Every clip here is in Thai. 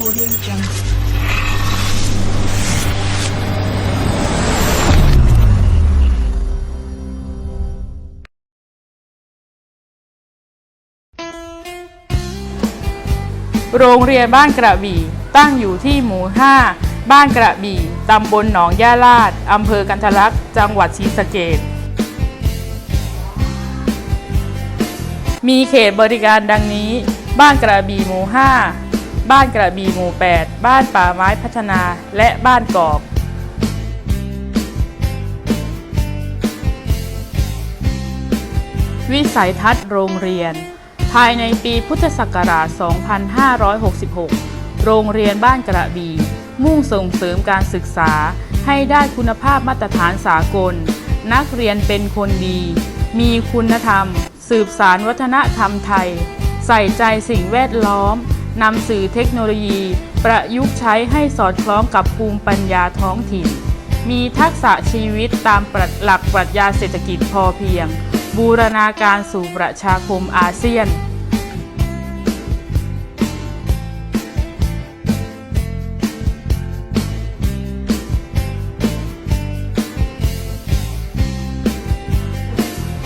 Audio Jungle. โรงเรียนบ้านกระบี่ตั้งอยู่ที่หมู่ 5 บ้านกระบี่ ตำบลหนองย่าลาด อำเภอกันทลักษ์ จังหวัดศรีสะเกษ มีเขตบริการดังนี้ บ้านกระบี่หมู่ 5 บ้านกระบี่หมู่ 8 บ้านป่าไม้พัฒนา และบ้านกอกวิสัยทัศน์โรงเรียน ภายในปีพุทธศักราช 2566 โรงเรียนบ้านกระบี่ มุ่งส่งเสริมการศึกษาให้ได้คุณภาพมาตรฐานสากล นักเรียนเป็นคนดี มีคุณธรรม สืบสารวัฒนธรรมไทย ใส่ใจสิ่งแวดล้อม นำสื่อเทคโนโลยี ประยุกต์ใช้ให้สอดคล้องกับภูมิปัญญาท้องถิ่น มีทักษะชีวิตตามปรัชหลักปรัชญาเศรษฐกิจพอเพียง บูรณาการสู่ประชาคมอาเซียน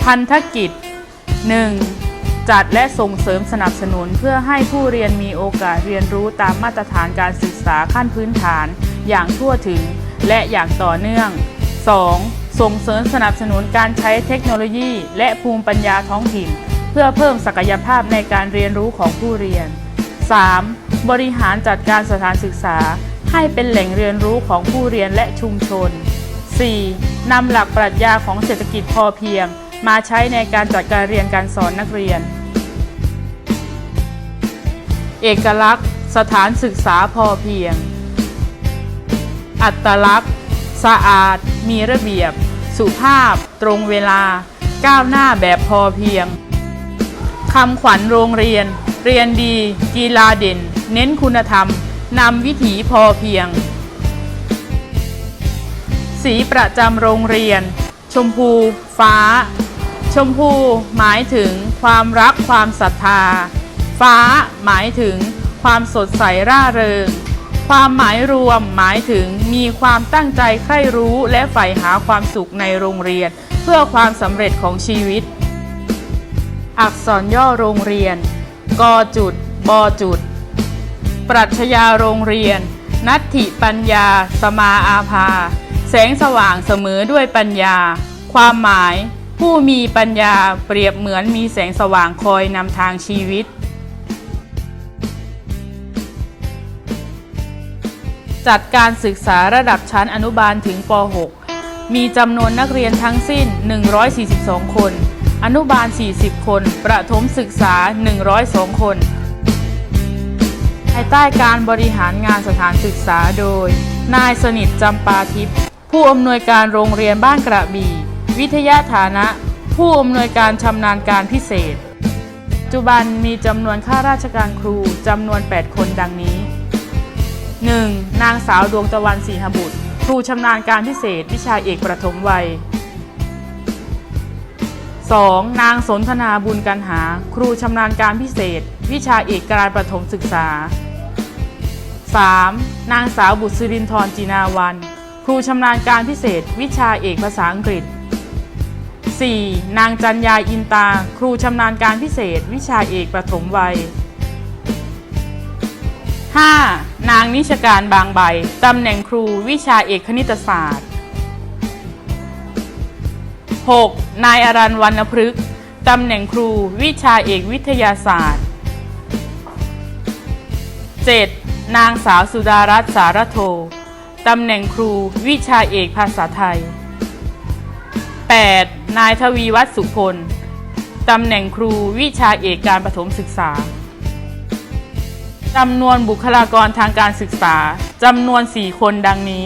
พันธกิจ 1. จัดและส่งเสริมสนับสนุนเพื่อให้ผู้เรียนมีโอกาสเรียนรู้ตามมาตรฐานการศึกษาขั้นพื้นฐาน อย่างทั่วถึง และอย่างต่อเนื่อง 2. ส่งเสริมสนับสนุนการใช้เทคโนโลยี และภูมิปัญญาท้องถิ่น เพื่อเพิ่มศักยภาพในการเรียนรู้ของผู้เรียน 3. บริหารจัดการสถานศึกษา ให้เป็นแหล่งเรียนรู้ของผู้เรียนและชุมชน 4. นำหลักปรัชญาของเศรษฐกิจพอเพียง มาใช้ในการจัดการเรียนการสอนนักเรียน เอกลักษณ์ สถานศึกษาพอเพียง อัตลักษณ์ สะอาด มีระเบียบ สุภาพ ตรงเวลา ก้าวหน้าแบบพอเพียงคำขวัญโรงเรียน เรียนดี กีฬาเด่น เน้นคุณธรรม นำวิถีพอเพียง สีประจำโรงเรียน ชมพู ฟ้า ชมพูหมายถึงความรักความศรัทธา ฟ้าหมายถึงความสดใสร่าเริง ความหมายรวมหมายถึงมีความตั้งใจใคร่รู้และใฝ่หาความสุขในโรงเรียน เพื่อความสำเร็จของชีวิต อักษรย่อโรงเรียน กจุด บจุด ปรัชญาโรงเรียน นัตถิปัญญา สมาอาภา แสงสว่างเสมอด้วยปัญญา ความหมาย ผู้มีปัญญาเปรียบเหมือนมีแสงสว่างคอยนำทางชีวิต จัดการศึกษาระดับชั้นอนุบาลถึงป .6 มีจำนวนนักเรียนทั้งสิ้น 142 คน อนุบาล 40 คน ประถมศึกษา 102 คน ภายใต้การบริหารงานสถานศึกษาโดย นายสนิทจำปาทิพย์ผู้อำนวยการโรงเรียนบ้านกระบี่ วิทยาฐานะ ผู้อำนวยการชำนาญการพิเศษ ปัจจุบันมีจำนวนข้าราชการครูจำนวน 8 คนดังนี้ 1. นางสาวดวงตะวันศรีหบุตร ครูชำนาญการพิเศษ วิชาเอกประถมวัย 2. นางสนธนาบุญกันหา ครูชำนาญการพิเศษ วิชาเอกการประถมศึกษา 3. นางสาวบุตรสิรินทร์จีนาวัน ครูชำนาญการพิเศษ วิชาเอกภาษาอังกฤษ 4. นางจันยาอินตา ครูชำนาญการพิเศษ วิชาเอกประถมวัย 5. นางนิชการบางใบ ตำแหน่งครูวิชาเอกคณิตศาสตร์ 6. นายอารันวรรณพฤกษ์ตำแหน่งครูวิชาเอกวิทยาศาสตร์ 7. นางสาวสุดารัตน์สารโท ตำแหน่งครูวิชาเอกภาษาไทย 8. นายทวีวัฒน์สุพลตำแหน่งครูวิชาเอกการประถมศึกษาจำนวนบุคลากรทางการศึกษาจำนวน 4 คนดังนี้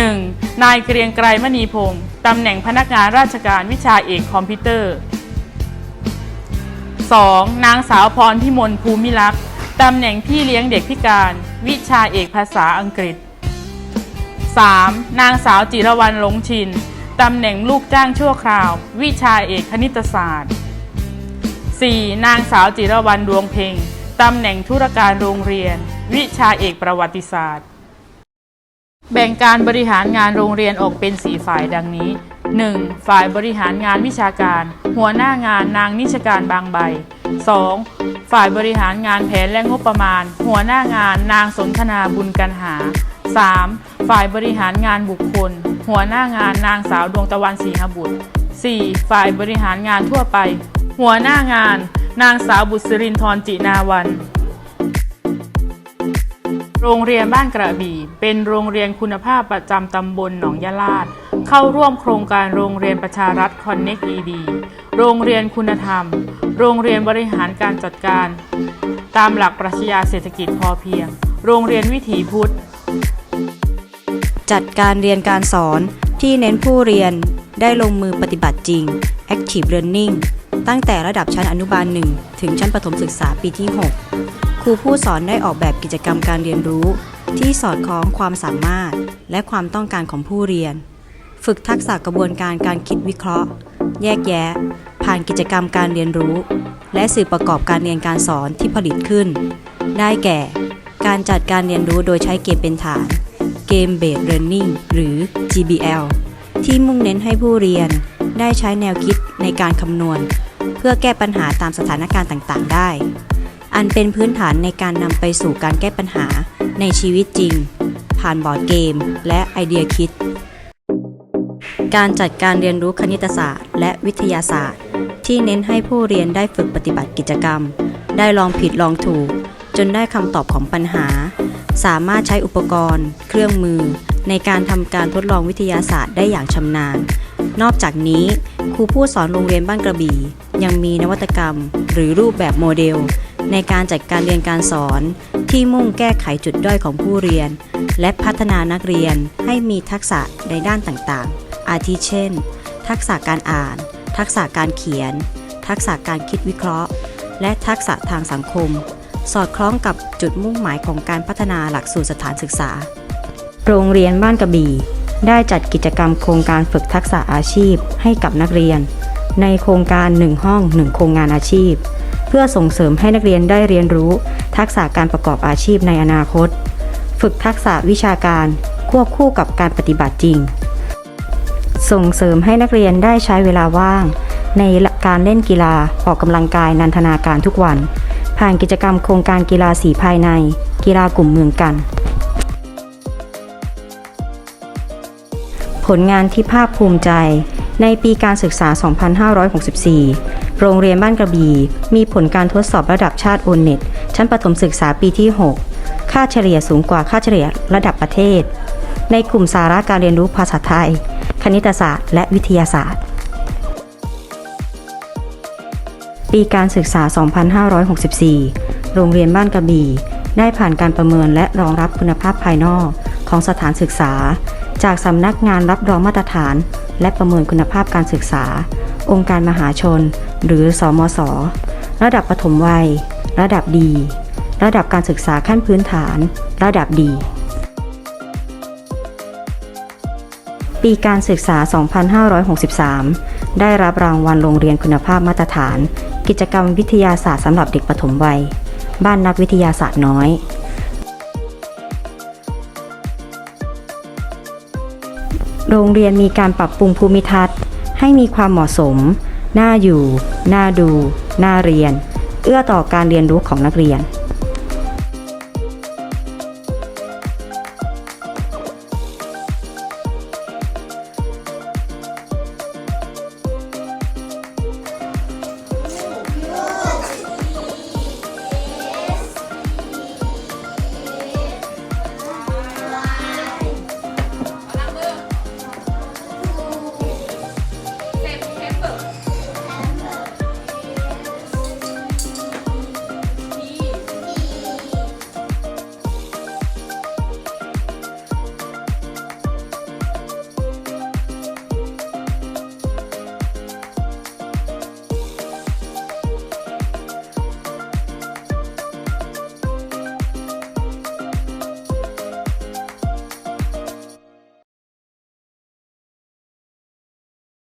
1. นายเกรียงไกรมณีพงศ์ตำแหน่งพนักงานราชการวิชาเอกคอมพิวเตอร์ 2. นางสาวพรพิมลภูมิลักษ์ตำแหน่งพี่เลี้ยงเด็กพิการ วิชาเอกภาษาอังกฤษ 3. นางสาวจิรวรรณหลงชิน ตำแหน่งลูกจ้างชั่วคราว วิชาเอกคณิตศาสตร์ 4. นางสาวจิรวรรณดวงเพ็งตำแหน่งธุรการโรงเรียน วิชาเอกประวัติศาสตร์ แบ่งการบริหารงานโรงเรียนออกเป็นสีฝ่ายดังนี้ 1. ฝ่ายบริหารงานวิชาการ หัวหน้างานนางนิชการบางใบ 2. ฝ่ายบริหารงานแผนและงบประมาณ หัวหน้างานนางสนทนาบุญกันหา 3. ฝ่ายบริหารงานบุคคล หัวหน้างานนางสาวดวงตะวันศรีหบุตร 4. ฝ่ายบริหารงานทั่วไป หัวหน้างาน นางสาวบุษรินทร์จินาวัน โรงเรียนบ้านกระบี่ เป็นโรงเรียนคุณภาพประจำตำบลหนองยะลาด เข้าร่วมโครงการโรงเรียนประชารัฐคอนเน็กอีดีโรงเรียนคุณธรรม โรงเรียนบริหารการจัดการ ตามหลักปรัชญาเศรษฐกิจพอเพียง โรงเรียนวิถีพุทธ จัดการเรียนการสอนที่เน้นผู้เรียนได้ลงมือปฏิบัติจริง Active Learning ตั้งแต่ระดับชั้นอนุบาล 1 ถึงชั้นประถมศึกษาปีที่ 6 ครูผู้สอนได้ออกแบบกิจกรรมการเรียนรู้ ที่สอดคล้องความสามารถ และความต้องการของผู้เรียน ฝึกทักษะกระบวนการการคิดวิเคราะห์ แยกแยะ ผ่านกิจกรรมการเรียนรู้ และสื่อประกอบการเรียนการสอนที่ผลิตขึ้น ได้แก่ การจัดการเรียนรู้โดยใช้เกมเป็นฐาน เกม Based Learning หรือ GBL ที่มุ่งเน้นให้ผู้เรียนได้ใช้แนวคิดในการคำนวณ เพื่อแก้ปัญหาตามสถานการณ์ต่างๆ ได้ อันเป็นพื้นฐานในการนำไปสู่การแก้ปัญหาในชีวิตจริง ผ่านบอร์ดเกม และไอเดียคิด การจัดการเรียนรู้คณิตศาสตร์ และวิทยาศาสตร์ ที่เน้นให้ผู้เรียนได้ฝึกปฏิบัติกิจกรรม ได้ลองผิดลองถูก จนได้คำตอบของปัญหา สามารถใช้อุปกรณ์ เครื่องมือ ในการทำการทดลองวิทยาศาสตร์ได้อย่างชำนาญ นอกจากนี้ ครูผู้สอนโรงเรียนบ้านกระบี่ ยังมีนวัตกรรม หรือรูปแบบโมเดล ในการจัดการเรียนการสอน ที่มุ่งแก้ไขจุดด้อยของผู้เรียน และพัฒนานักเรียนให้มีทักษะในด้านต่างๆ อาทิเช่น ทักษะการอ่าน ทักษะการเขียน ทักษะการคิดวิเคราะห์ และทักษะทางสังคม สอดคล้องกับจุดมุ่งหมายของการพัฒนาหลักสูตรสถานศึกษา โรงเรียนบ้านกระบี่ ได้จัดกิจกรรมโครงการฝึกทักษะอาชีพให้กับนักเรียน ในโครงการ 1 ห้อง 1 โครงงานอาชีพ เพื่อส่งเสริมให้นักเรียนได้เรียนรู้ ทักษะการประกอบอาชีพในอนาคต ฝึกทักษะวิชาการควบคู่กับการปฏิบัติจริง ส่งเสริมให้นักเรียนได้ใช้เวลาว่าง ในการเล่นกีฬาออกกำลังกายนันทนาการทุกวัน ผ่านกิจกรรมโครงการกีฬาสีภายใน กีฬากลุ่มเมืองกัน ผลงานที่ภาคภูมิใจ ในปีการศึกษา 2564 โรงเรียนบ้านกระบี่มีผลการทดสอบระดับชาติโอเน็ตชั้นประถมศึกษาปีที่ 6 ค่าเฉลี่ยสูงกว่าค่าเฉลี่ยระดับประเทศ ในกลุ่มสาระการเรียนรู้ภาษาไทย คณิตศาสตร์ และวิทยาศาสตร์ ปีการศึกษา 2564 โรงเรียนบ้านกระบี่ ได้ผ่านการประเมินและรองรับคุณภาพภายนอกของสถานศึกษา จากสำนักงานรับรองมาตรฐาน และประเมินคุณภาพการศึกษา องค์การมหาชน หรือสอมศระดับปฐมวัย ระดับดี ระดับการศึกษาขั้นพื้นฐาน ระดับดี ปีการศึกษา 2563 ได้รับรางวัลโรงเรียนคุณภาพมาตรฐาน กิจกรรมวิทยาศาสตร์สำหรับเด็กปฐมวัย บ้านนักวิทยาศาสตร์น้อย โรงเรียนมีการปรับปรุงภูมิทัศน์ ให้มีความเหมาะสม น่าอยู่ น่าดู น่าเรียน เอื้อต่อการเรียนรู้ของนักเรียน